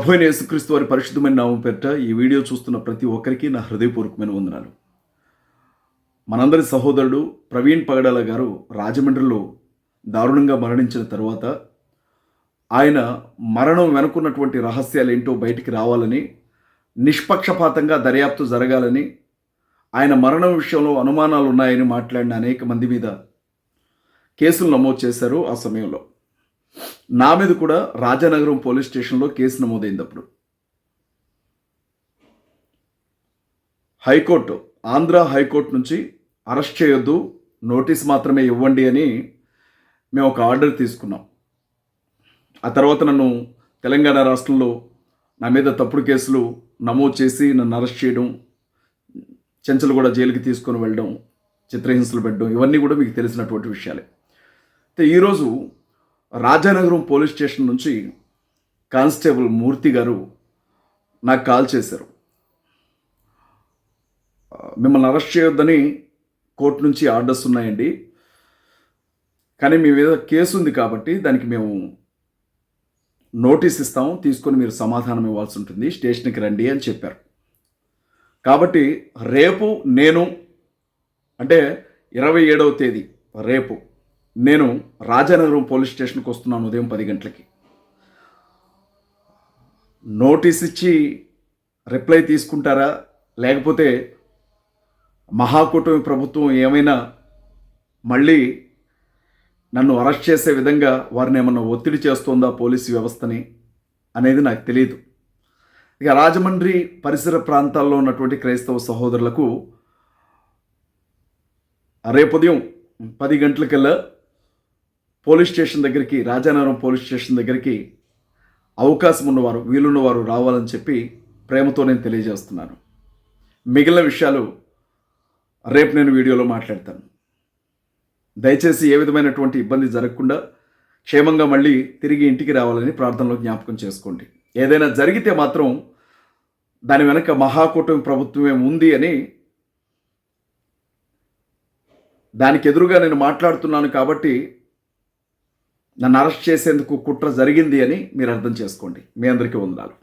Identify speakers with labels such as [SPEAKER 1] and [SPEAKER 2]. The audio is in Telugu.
[SPEAKER 1] ప్రభు యేసుక్రీస్తు వారి పరిశుద్ధమైన నామం పెట్ట ఈ వీడియో చూస్తున్న ప్రతి ఒక్కరికి నా హృదయపూర్వకమైన వందనాలు. మనందరి సహోదరుడు ప్రవీణ్ పగడాల గారు రాజమండ్రిలో దారుణంగా మరణించిన తర్వాత ఆయన మరణం వెనుకున్నటువంటి రహస్యాలు ఏంటో బయటికి రావాలని నిష్పక్షపాతంగా దర్యాప్తు జరగాలని ఆయన మరణం విషయంలో అనుమానాలు ఉన్నాయని మాట్లాడిన అనేక మంది మీద కేసులు నమోదు చేశారు ఆ సమయంలో. నా మీద కూడా రాజానగరం పోలీస్ స్టేషన్లో కేసు నమోదైంది అప్పుడు. High court Andhra high court నుంచి అరెస్ట్ చేయొద్దు నోటీస్ మాత్రమే ఇవ్వండి అని మేము ఒక ఆర్డర్ తీసుకున్నాం. ఆ తర్వాత నన్ను తెలంగాణ రాష్ట్రంలో నా మీద తప్పుడు కేసులు నమోదు చేసి నన్ను అరెస్ట్ చేయడం చెంచలు కూడా జైలుకి తీసుకొని వెళ్ళడం చిత్రహింసలు పెట్టడం ఇవన్నీ కూడా మీకు తెలిసినటువంటి విషయాలే. అయితే ఈరోజు రాజానగరం పోలీస్ స్టేషన్ నుంచి కానిస్టేబుల్ మూర్తి గారు నాకు కాల్ చేశారు. మిమ్మల్ని అరెస్ట్ చేయొద్దని కోర్టు నుంచి ఆర్డర్స్ ఉన్నాయండి. కానీ మీ మీద కేసు ఉంది కాబట్టి దానికి మేము నోటీస్ ఇస్తాము తీసుకొని మీరు సమాధానం ఇవ్వాల్సి ఉంటుంది స్టేషన్కి రండి అని చెప్పారు. కాబట్టి రేపు నేను అంటే ఇరవై ఏడవ తేదీ రేపు నేను రాజానగరం పోలీస్ స్టేషన్కి వస్తున్నాను ఉదయం పది గంటలకి. నోటీస్ ఇచ్చి రిప్లై తీసుకుంటారా? లేకపోతే మహాకూటమి ప్రభుత్వం ఏమైనా మళ్ళీ నన్ను అరెస్ట్ చేసే విధంగా వారిని ఏమన్నా ఒత్తిడి చేస్తోందా పోలీసు వ్యవస్థని అనేది నాకు తెలియదు ఇక రాజమండ్రి పరిసర ప్రాంతాల్లో ఉన్నటువంటి క్రైస్తవ సహోదరులకు రేపు ఉదయం పది గంటలకల్లా పోలీస్ స్టేషన్ దగ్గరికి రాజానగరం పోలీస్ స్టేషన్ దగ్గరికి అవకాశం ఉన్నవారు వీలున్నవారు రావాలని చెప్పి ప్రేమతో నేను తెలియజేస్తున్నాను. మిగిలిన విషయాలు రేపు నేను వీడియోలో మాట్లాడతాను. దయచేసి ఏ విధమైనటువంటి ఇబ్బంది జరగకుండా క్షేమంగా మళ్ళీ తిరిగి ఇంటికి రావాలని ప్రార్థనలో జ్ఞాపకం చేసుకోండి. ఏదైనా జరిగితే మాత్రం దాని వెనక మహాకూటమి ప్రభుత్వమే ఉంది అని దానికి ఎదురుగా నేను మాట్లాడుతున్నాను కాబట్టి నన్ను అరెస్ట్ చేసేందుకు కుట్ర జరిగింది అని మీరు అర్థం చేసుకోండి. మీ అందరికీ వందనాలు.